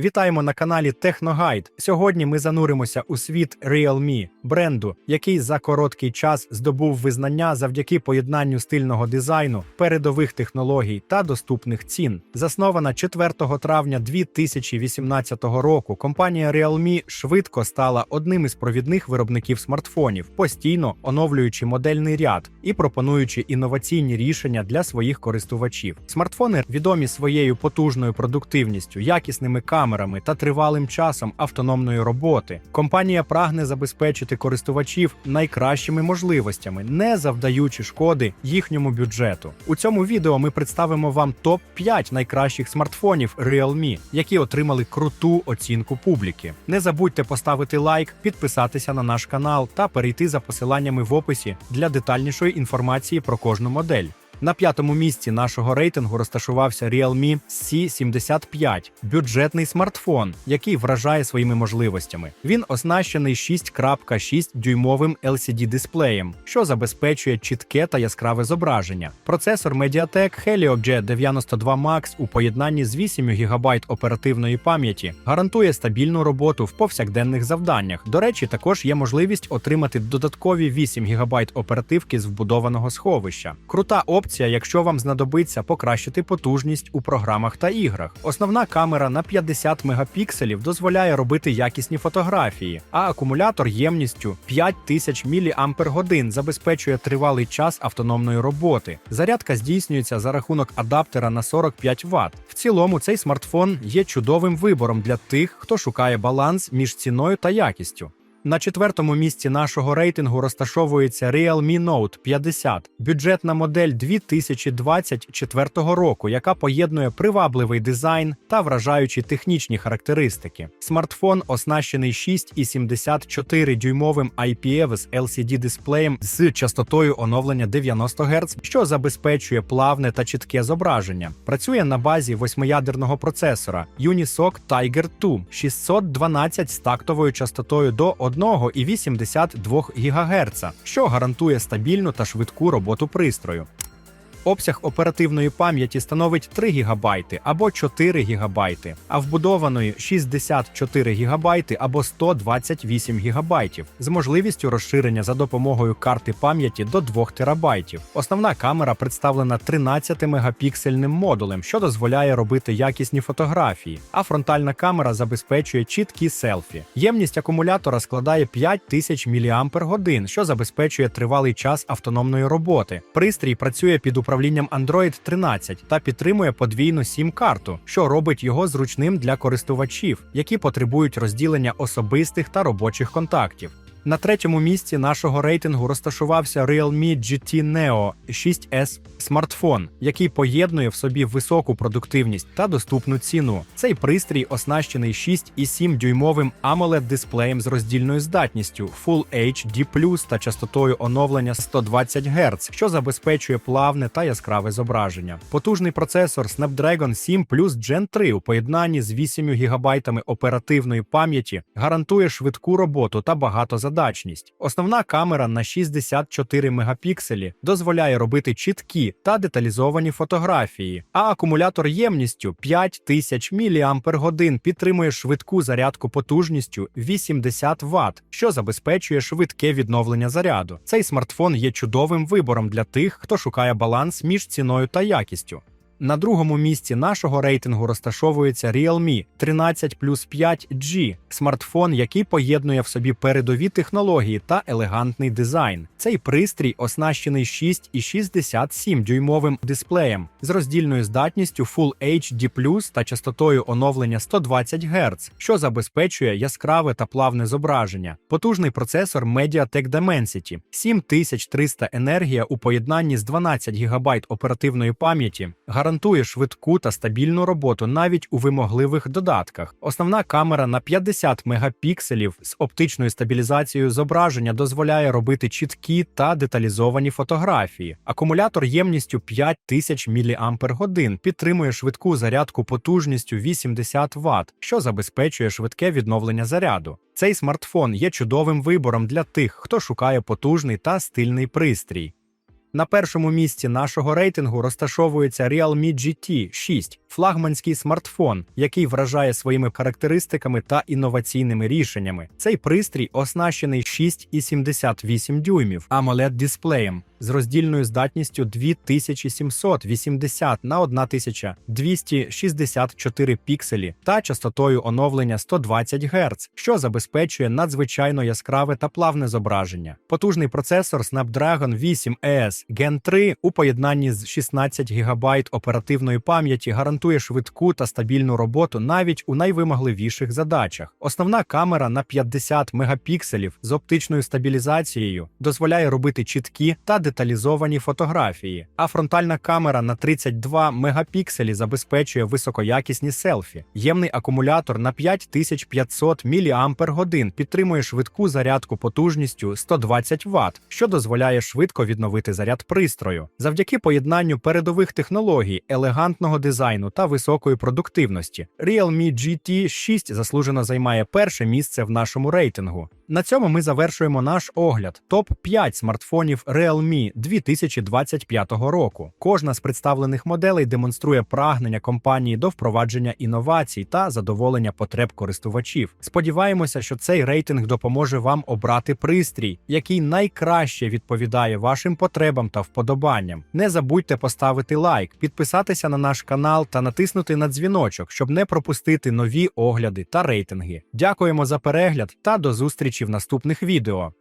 Вітаємо на каналі Техногайд. Сьогодні ми зануримося у світ Realme, бренду, який за короткий час здобув визнання завдяки поєднанню стильного дизайну, передових технологій та доступних цін. Заснована 4 травня 2018 року, компанія Realme швидко стала одним із провідних виробників смартфонів, постійно оновлюючи модельний ряд і пропонуючи інноваційні рішення для своїх користувачів. Смартфони відомі своєю потужною продуктивністю, якісними камерами та тривалим часом автономної роботи. Компанія прагне забезпечити користувачів найкращими можливостями, не завдаючи шкоди їхньому бюджету. У цьому відео ми представимо вам топ 5 найкращих смартфонів Realme, які отримали круту оцінку публіки. Не забудьте поставити лайк, підписатися на наш канал та перейти за посиланнями в описі для детальнішої інформації про кожну модель. На п'ятому місці нашого рейтингу розташувався Realme C75 – бюджетний смартфон, який вражає своїми можливостями. Він оснащений 6.6 дюймовим LCD-дисплеєм, що забезпечує чітке та яскраве зображення. Процесор Mediatek Helio G92 Max у поєднанні з 8 ГБ оперативної пам'яті гарантує стабільну роботу в повсякденних завданнях. До речі, також є можливість отримати додаткові 8 ГБ оперативки з вбудованого сховища. Крута опція, якщо вам знадобиться покращити потужність у програмах та іграх. Основна камера на 50 мегапікселів дозволяє робити якісні фотографії, а акумулятор ємністю 5000 мАч забезпечує тривалий час автономної роботи. Зарядка здійснюється за рахунок адаптера на 45 Вт. В цілому цей смартфон є чудовим вибором для тих, хто шукає баланс між ціною та якістю. На четвертому місці нашого рейтингу розташовується Realme Note 50, бюджетна модель 2024 року, яка поєднує привабливий дизайн та вражаючі технічні характеристики. Смартфон оснащений 6,74 дюймовим IPS LCD дисплеєм з частотою оновлення 90 Гц, що забезпечує плавне та чітке зображення. Працює на базі восьмиядерного процесора Unisoc Tiger 2 612 з тактовою частотою до 1,82 ГГц, що гарантує стабільну та швидку роботу пристрою. Обсяг оперативної пам'яті становить 3 ГБ або 4 ГБ, а вбудованої 64 ГБ або 128 ГБ з можливістю розширення за допомогою карти пам'яті до 2 ТБ. Основна камера представлена 13-мегапіксельним модулем, що дозволяє робити якісні фотографії, а фронтальна камера забезпечує чіткі селфі. Ємність акумулятора складає 5000 мАч, що забезпечує тривалий час автономної роботи. Пристрій працює під управлінням Android 13 та підтримує подвійну сім-карту, що робить його зручним для користувачів, які потребують розділення особистих та робочих контактів. На третьому місці нашого рейтингу розташувався Realme GT Neo 6S смартфон, який поєднує в собі високу продуктивність та доступну ціну. Цей пристрій оснащений 6,7 дюймовим amoled дисплеєм з роздільною здатністю Full HD та частотою оновлення 120 Гц, що забезпечує плавне та яскраве зображення. Потужний процесор Snapdragon 7 Plus Gen 3 у поєднанні з 8 ГБ оперативної пам'яті гарантує швидку роботу та багатозадачність. Основна камера на 64 мегапікселі дозволяє робити чіткі та деталізовані фотографії, а акумулятор ємністю 5000 мАч підтримує швидку зарядку потужністю 80 Вт, що забезпечує швидке відновлення заряду. Цей смартфон є чудовим вибором для тих, хто шукає баланс між ціною та якістю. На другому місці нашого рейтингу розташовується Realme 13 Plus 5G – смартфон, який поєднує в собі передові технології та елегантний дизайн. Цей пристрій оснащений 6,67 дюймовим дисплеєм з роздільною здатністю Full HD та частотою оновлення 120 Гц, що забезпечує яскраве та плавне зображення. Потужний процесор Mediatek Dimensity 7300 енергія у поєднанні з 12 ГБ оперативної пам'яті гарантує швидку та стабільну роботу навіть у вимогливих додатках. Основна камера на 50 мегапікселів з оптичною стабілізацією зображення дозволяє робити чіткі та деталізовані фотографії. Акумулятор ємністю 5000 мАч підтримує швидку зарядку потужністю 80 Вт, що забезпечує швидке відновлення заряду. Цей смартфон є чудовим вибором для тих, хто шукає потужний та стильний пристрій. На першому місці нашого рейтингу розташовується Realme GT 6 флагманський смартфон, який вражає своїми характеристиками та інноваційними рішеннями. Цей пристрій оснащений 6,78 дюймів amoled дисплеєм з роздільною здатністю 2780 на 1264 пікселі та частотою оновлення 120 Гц, що забезпечує надзвичайно яскраве та плавне зображення. Потужний процесор Snapdragon 8 ES Gen 3 у поєднанні з 16 ГБ оперативної пам'яті гарантує швидку та стабільну роботу навіть у найвимогливіших задачах. Основна камера на 50 мегапікселів з оптичною стабілізацією дозволяє робити чіткі та деталізовані фотографії, а фронтальна камера на 32 мегапікселі забезпечує високоякісні селфі. Ємний акумулятор на 5500 мАч підтримує швидку зарядку потужністю 120 Вт, що дозволяє швидко відновити заряд пристрою. Завдяки поєднанню передових технологій, елегантного дизайну та високої продуктивності. Realme GT 6 заслужено займає перше місце в нашому рейтингу. На цьому ми завершуємо наш огляд топ 5 смартфонів Realme 2025 року. Кожна з представлених моделей демонструє прагнення компанії до впровадження інновацій та задоволення потреб користувачів. Сподіваємося, що цей рейтинг допоможе вам обрати пристрій, який найкраще відповідає вашим потребам та вподобанням. Не забудьте поставити лайк, підписатися на наш канал натиснути на дзвіночок, щоб не пропустити нові огляди та рейтинги. Дякуємо за перегляд та до зустрічі в наступних відео.